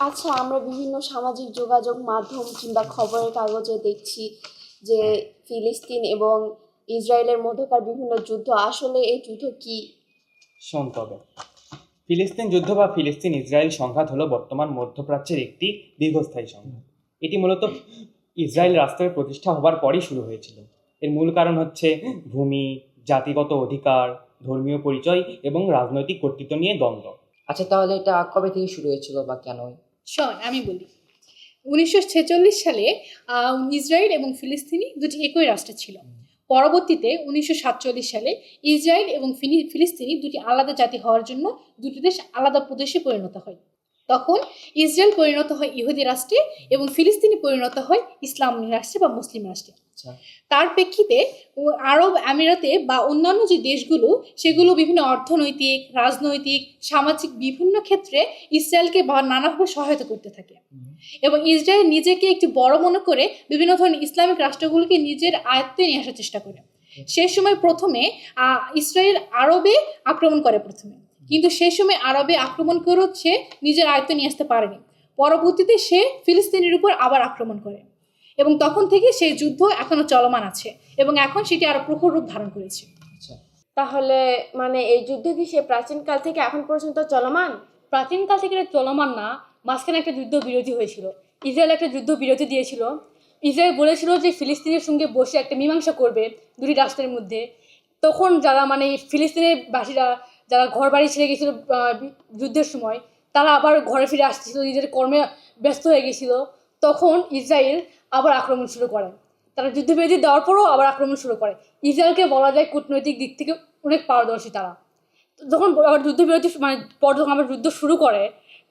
আচ্ছা আমরা বিভিন্ন সামাজিক যোগাযোগ মাধ্যম কিংবা খবরের কাগজে দেখছি যে ফিলিস্তিন এবং ইসরায়েলের মধ্যকার বিভিন্ন যুদ্ধ আসলে এই যুদ্ধ কি? শোন তবে। ফিলিস্তিন যুদ্ধ বা ফিলিস্তিন ইসরায়েল সংঘাত হলো বর্তমান মধ্যপ্রাচ্যের একটি দীর্ঘস্থায়ী সংঘাত। এটি মূলত ইসরায়েল রাষ্ট্রের প্রতিষ্ঠা হবার পরই শুরু হয়েছিল। এর মূল কারণ হচ্ছে ভূমি জাতিগত অধিকার ধর্মীয় পরিচয় এবং রাজনৈতিক কর্তৃত্ব নিয়ে দ্বন্দ্ব। আচ্ছা তাহলে এটা কবে থেকে শুরু হয়েছিল বা কেন শোন, আমি বলি। উনিশশো ছেচল্লিশ সালে ইসরায়েল এবং ফিলিস্তিনি দুটি একই রাষ্ট্র ছিল। পরবর্তীতে উনিশশো সাতচল্লিশ সালে ইসরায়েল এবং ফিলিস্তিনি দুটি আলাদা জাতি হওয়ার জন্য দুটি দেশ আলাদা প্রদেশে পরিণত হয়। তখন ইসরায়েল পরিণত হয় ইহুদি রাষ্ট্রে এবং ফিলিস্তিনি পরিণত হয় ইসলাম রাষ্ট্রে বা মুসলিম রাষ্ট্রে। আচ্ছা। তার প্রেক্ষিতে আরব আমিরাতে বা অন্যান্য যে দেশগুলো সেগুলো বিভিন্ন অর্থনৈতিক রাজনৈতিক সামাজিক বিভিন্ন ক্ষেত্রে ইসরায়েলকে বা নানাভাবে সহায়তা করতে থাকে। এবং ইসরায়েল নিজেকে একটু বড় মনে করে বিভিন্ন ধরনের ইসলামিক রাষ্ট্রগুলোকে নিজের আয়ত্তে নিয়ে আসার চেষ্টা করে। সে সময় প্রথমে ইসরায়েল আরবে আক্রমণ করে প্রথমে। কিন্তু সেই সময় আরবে আক্রমণ করেও সে নিজের আয়ত্তে নিয়ে আসতে পারেনি। পরবর্তীতে সে ফিলিস্তিনের উপর আবার আক্রমণ করে এবং তখন থেকে সেই যুদ্ধ এখনও চলমান আছে এবং এখন সেটি আরও প্রখর রূপ ধারণ করেছে। আচ্ছা। তাহলে মানে এই যুদ্ধ কি সে প্রাচীনকাল থেকে এখন পর্যন্ত চলমান? প্রাচীনকাল থেকে এটা চলমান না মাঝখানে একটা যুদ্ধ বিরতি হয়েছিল। ইসরায়েল একটা যুদ্ধ বিরতি দিয়েছিল। ইসরায়েল বলেছিল যে ফিলিস্তিনের সঙ্গে বসে একটা মীমাংসা করবে দুটি রাষ্ট্রের মধ্যে। তখন যারা মানে ফিলিস্তিনের বাসীরা যারা ঘর বাড়ি ছেড়ে গেছিল যুদ্ধের সময়, তারা আবার ঘরে ফিরে আসছিল নিজের কর্মে ব্যস্ত হয়ে গেছিল। তখন ইসরায়েল আবার আক্রমণ শুরু করে। তারা যুদ্ধবিরতি দেওয়ার পরও আবার আক্রমণ শুরু করে। ইসরায়েলকে বলা যায় কূটনৈতিক দিক থেকে অনেক পারদর্শী তারা। যখন আবার যুদ্ধবিরতি মানে পর যখন আবার যুদ্ধ শুরু করে,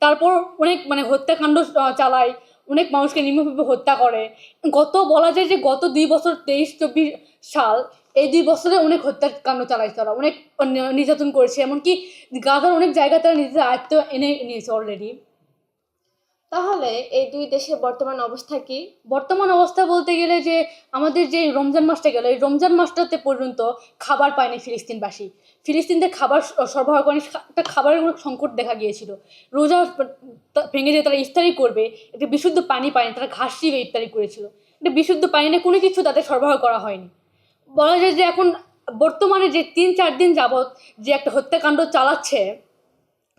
তারপর অনেক মানে হত্যাকাণ্ড চালায়। অনেক মানুষকে নির্মমভাবে হত্যা করে। গত, বলা যায় যে গত দুই বছর, তেইশ, চব্বিশ সাল, এই দুই বছরে অনেক হত্যাকাণ্ড চালাইছে তারা, অনেক নির্যাতন করেছে। এমনকি গাজার অনেক জায়গায় তারা নিজেদের আয়ত্ত এনে নিয়েছে অলরেডি তাহলে এই দুই দেশের বর্তমান অবস্থা কি? বর্তমান অবস্থা বলতে গেলে যে আমাদের যে রমজান মাসটা গেল, এই রমজান মাসটাতে পর্যন্ত খাবার পায়নি ফিলিস্তিনবাসী। ফিলিস্তিনদের খাবার সরবরাহ করেনি একটা খাবারের কোনো সংকট দেখা গিয়েছিল। রোজা ভেঙে যে তারা ইফতারি করবে একটা বিশুদ্ধ পানি পায়নি, তারা ঘাস চিরে ইফতারি করেছিল। একটা বিশুদ্ধ পানি না কোনো কিছু তাদের সরবরাহ করা হয়নি। বলা যায় যে এখন বর্তমানে যে তিন চার দিন যাবৎ যে একটা হত্যাকাণ্ড চালাচ্ছে,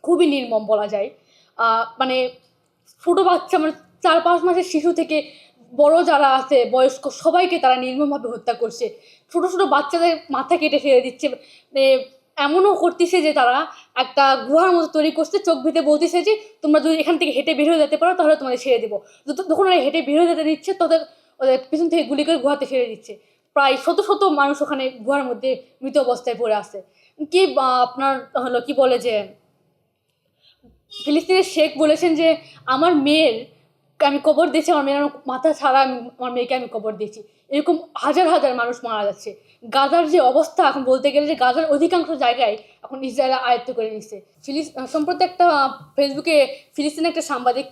খুবই নির্মম বলা যায়। মানে ছোটো বাচ্চা মানে চার পাঁচ মাসের শিশু থেকে বড় যারা আছে, বয়স্ক সবাইকে তারা নির্মমভাবে হত্যা করছে। ছোট ছোট বাচ্চাদের মাথা কেটে ফেলে দিচ্ছে। মানে এমনও করতেছে যে তারা একটা গুহার মতো তৈরি করছে, চোখ ভিতে বলতেছে যে, তোমরা যদি এখান থেকে হেঁটে বের হয়ে যেতে পারো, তাহলে তোমাদের ছেড়ে দেবো। যখন ওরা হেঁটে বের হয়ে যেতে দিচ্ছে তোদের ওদের পিছন থেকে গুলি করে গুহাতে ফেলে দিচ্ছে। প্রায় শত শত মানুষ ওখানে গুহার মধ্যে মৃত অবস্থায় পড়ে আছে। কি আপনার হলো, কি বলে যে ফিলিস্তিনের শেখ বলেছেন যে, আমার মেয়ের আমি কবর দিয়েছি, আমার মেয়ের মাথা ছাড়া আমি, আমার মেয়েকে আমি কবর দিয়েছি। এরকম হাজার হাজার মানুষ মারা যাচ্ছে। গাজার যে অবস্থা এখন বলতে গেলে যে, গাজার অধিকাংশ জায়গায় এখন ইসরায়েল আয়ত্ত করে নিচ্ছে ফিলিস সম্প্রতি একটা ফেসবুকে ফিলিস্তিনের একটা সাংবাদিক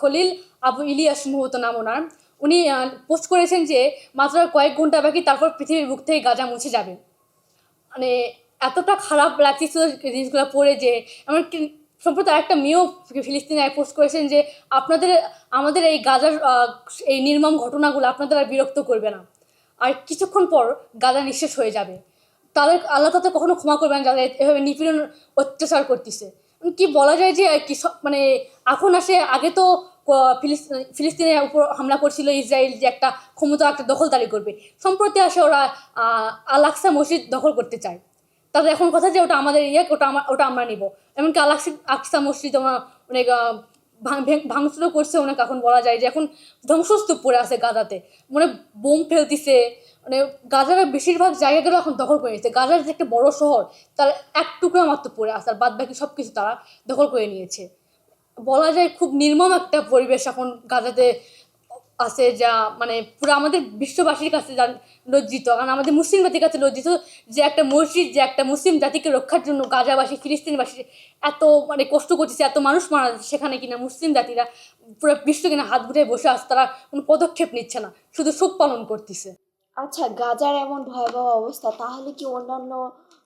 খলিল আবু ইলিয়াস মুহূর্ত নাম ওনার, উনি পোস্ট করেছেন যে, মাত্র কয়েক ঘণ্টা বাকি তারপর পৃথিবীর বুক থেকে গাজা মুছে যাবে। মানে এতটা খারাপ লাগছিল জিনিসগুলো পড়ে যে, এমনকি সম্প্রতি একটা মেয়েও ফিলিস্তিনে পোস্ট করেছেন যে আপনাদের আমাদের এই গাজার এই নির্মম ঘটনাগুলো আপনাদের আর বিরক্ত করবে না। আর কিছুক্ষণ পর গাজা নিঃশেষ হয়ে যাবে। তাদের আল্লাহ তাতে কখনো ক্ষমা করবেন যারা এভাবে নিপীড়ন অত্যাচার করতেছে। কি বলা যায় যে কি মানে এখন আসে আগে তো ফিলিস্তিনের উপর হামলা করছিল ইসরায়েল যে একটা ক্ষমতা একটা দখলদারি করবে। সম্প্রতি আসে ওরা আহ, আল আকসা মসজিদ দখল করতে চায়। তাদের এখন কথা যে ওটা আমাদের ইয়ে ওটা আমার ওটা আমরা নিব। এমনকি আল আকসা মসজিদ আমরা অনেক ভাঙচুরও করছে অনেক, এখন বলা যায় যে এখন ধ্বংসস্তূপ পড়ে আছে গাজাতে। মানে বোম ফেলতিছে মানে গাজার বেশিরভাগ জায়গাগুলো এখন দখল করে নিয়েছে। গাজার যে একটা বড় শহর, তার এক টুকরো মাত্র পড়ে আছে, আর বাদ বাকি সব কিছু তারা দখল করে নিয়েছে। বলা যায় খুব নির্মম একটা পরিবেশ এখন গাজাতে আছে যা মানে পুরো আমাদের বিশ্ববাসীর কাছে লজ্জিত। কারণ আমাদের মুসলিম জাতির কাছে লজ্জিত যে একটা মসজিদ, যে একটা মুসলিম জাতিকে রক্ষার জন্য গাজাবাসী, ফিলিস্তিনবাসী এত মানে কষ্ট করতেছে, এত মানুষ মারা যাচ্ছে সেখানে কিনা মুসলিম জাতিরা পুরো বিশ্ব কিনা হাত গুটায় বসে আছে, তারা কোনো পদক্ষেপ নিচ্ছে না, শুধু শোক পালন করতেছে। আচ্ছা গাজার এমন ভয়াবহ অবস্থা, তাহলে কি অন্যান্য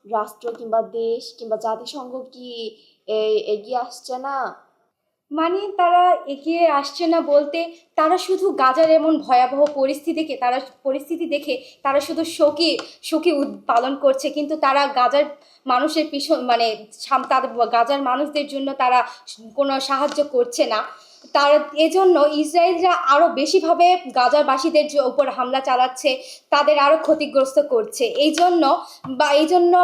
রাষ্ট্র কিংবা দেশ কিংবা জাতিসংঘ কি এগিয়ে আসছে না? মানে তারা এগিয়ে আসছে না বলতে, তারা শুধু গাজার এমন ভয়াবহ পরিস্থিতিকে তারা পরিস্থিতি দেখে, তারা শুধু শোকে শোকে পালন করছে। কিন্তু তারা গাজার মানুষের পিছন মানে তাদের গাজার মানুষদের জন্য তারা কোনো সাহায্য করছে না। তার, এজন্য ইসরায়েলরা আরও বেশিভাবে গাজাবাসীদের যে ওপর হামলা চালাচ্ছে, তাদের আরও ক্ষতিগ্রস্ত করছে। এই জন্য বা এই জন্য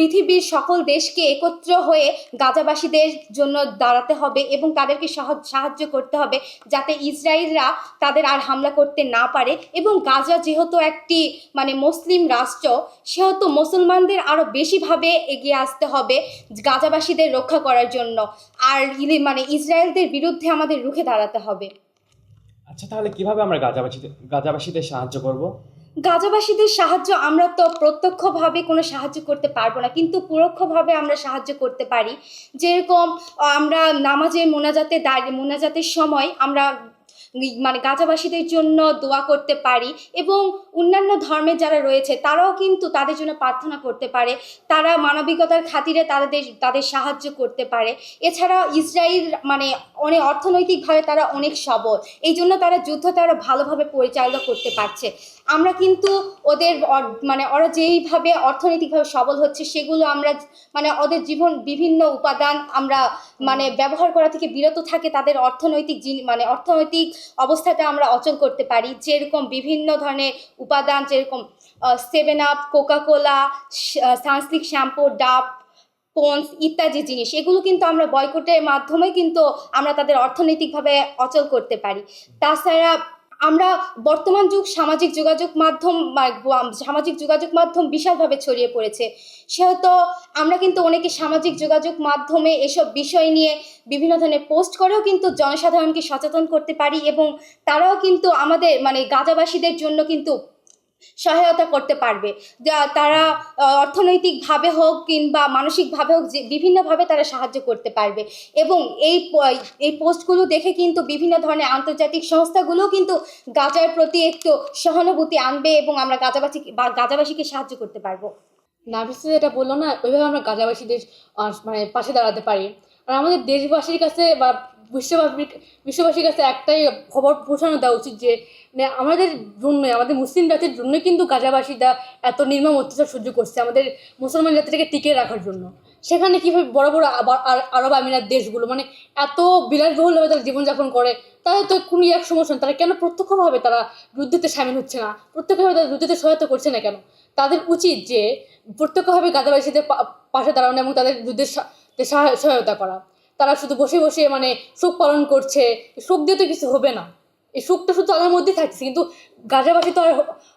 পৃথিবীর সকল দেশকে একত্র হয়ে গাজাবাসীদের জন্য দাঁড়াতে হবে এবং তাদেরকে সাহায্য করতে হবে যাতে ইসরায়েলরা তাদের আর হামলা করতে না পারে এবং গাজা যেহেতু একটি মানে মুসলিম রাষ্ট্র, সেহেতু মুসলমানদের আরও বেশিভাবে এগিয়ে আসতে হবে গাজাবাসীদের রক্ষা করার জন্য। আর মানে ইসরায়েলদের বিরুদ্ধে আমাদের রুখে দাঁড়াতে হবে। আচ্ছা তাহলে কীভাবে আমরা গাজাবাসীদের গাজাবাসীদের সাহায্য করব? গাজাবাসীদের সাহায্য আমরা তো প্রত্যক্ষভাবে কোনো সাহায্য করতে পারব না, কিন্তু পরোক্ষভাবে আমরা সাহায্য করতে পারি। যেরকম আমরা নামাজে মোনাজাতে দাঁড়িয়ে মোনাজাতের সময় আমরা মানে গাজাবাসীদের জন্য দোয়া করতে পারি এবং অন্যান্য ধর্মের যারা রয়েছে, তারাও কিন্তু তাদের জন্য প্রার্থনা করতে পারে। তারা মানবিকতার খাতিরে তাদের তাদের সাহায্য করতে পারে। এছাড়া ইসরায়েল মানে অনেক অর্থনৈতিকভাবে তারা অনেক সবল। এই জন্য তারা যুদ্ধ তারা ভালোভাবে পরিচালনা করতে পারছে। আমরা কিন্তু ওদের মানে ওরা যেইভাবে অর্থনৈতিকভাবে সবল হচ্ছে, সেগুলো আমরা মানে ওদের জীবন বিভিন্ন উপাদান আমরা মানে ব্যবহার করা থেকে বিরত থাকে, তাদের অর্থনৈতিক মানে অর্থনৈতিক অবস্থাটা আমরা অচল করতে পারি। যেরকম বিভিন্ন ধরনের উপাদান, যেরকম seven up coca cola Sunsilk shampoo, Dove Ponds ইত্যাদি জিনিস, এগুলো কিন্তু আমরা বয়কটের মাধ্যমে কিন্তু আমরা তাদের অর্থনৈতিকভাবে অচল করতে পারি। তাছাড়া আমরা বর্তমান যুগ সামাজিক যোগাযোগ মাধ্যম সামাজিক যোগাযোগ মাধ্যম বিশালভাবে ছড়িয়ে পড়েছে। সেহেতু আমরা কিন্তু অনেকে সামাজিক যোগাযোগ মাধ্যমে এসব বিষয় নিয়ে বিভিন্ন ধরনের পোস্ট করেও কিন্তু জনসাধারণকে সচেতন করতে পারি এবং তারাও কিন্তু আমাদের মানে গাজাবাসীদের জন্য কিন্তু সহায়তা করতে পারবে। তারা অর্থনৈতিকভাবে হোক কিংবা মানসিকভাবে হোক, যে বিভিন্নভাবে তারা সাহায্য করতে পারবে। এবং এই এই পোস্টগুলো দেখে কিন্তু বিভিন্ন ধরনের আন্তর্জাতিক সংস্থাগুলোও কিন্তু গাজার প্রতি একটু সহানুভূতি আনবে এবং আমরা গাজাবাসী, বা গাজাবাসীকে সাহায্য করতে পারব। নার্ভিসে যেটা বলল না, ওইভাবে আমরা গাজাবাসীদের মানে পাশে দাঁড়াতে পারি। আর আমাদের দেশবাসীর কাছে বা বিশ্ববাসীর বিশ্ববাসীর কাছে একটাই খবর পৌঁছানো দেওয়া উচিত যে মানে আমাদের জন্য, আমাদের মুসলিম জাতির জন্য কিন্তু গাজাবাসীরা এত নির্মম অত্যাচার সহ্য করছে আমাদের মুসলমান জাতিটাকে টিকিয়ে রাখার জন্য। সেখানে কীভাবে বড় বড় আরব আমিরাত দেশগুলো মানে এত বিলাসবহুলভাবে তারা জীবনযাপন করে, তাদের তো কোনো এক সমস্যা। তারা কেন প্রত্যক্ষভাবে তারা যুদ্ধেতে সামিল হচ্ছে না? প্রত্যক্ষভাবে তারা যুদ্ধেতে সহায়তা করছে না কেন? তাদের উচিত যে, প্রত্যক্ষভাবে গাজাবাসীদের পাশে দাঁড়ানো এবং তাদের যুদ্ধের সহায়তা করা। তারা শুধু বসে বসে মানে শোক পালন করছে শোক দিয়ে তো কিছু হবে না। এই শোকটা শুধু তাদের মধ্যেই থাকছে, কিন্তু গাজাবাসী তো আর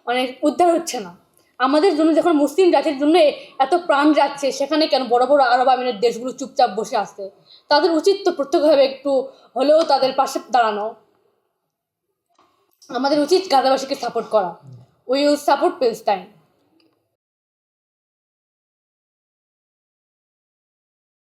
মানে উদ্ধার হচ্ছে না। আমাদের জন্য যখন মুসলিম জাতির জন্য এত প্রাণ যাচ্ছে, সেখানে কেন বড় বড় আরব আমিরের দেশগুলো চুপচাপ বসে আসছে? তাদের উচিত তো প্রত্যক্ষভাবে একটু হলেও তাদের পাশে দাঁড়ানো। আমাদের উচিত গাজাবাসীকে সাপোর্ট করা। We will support Palestine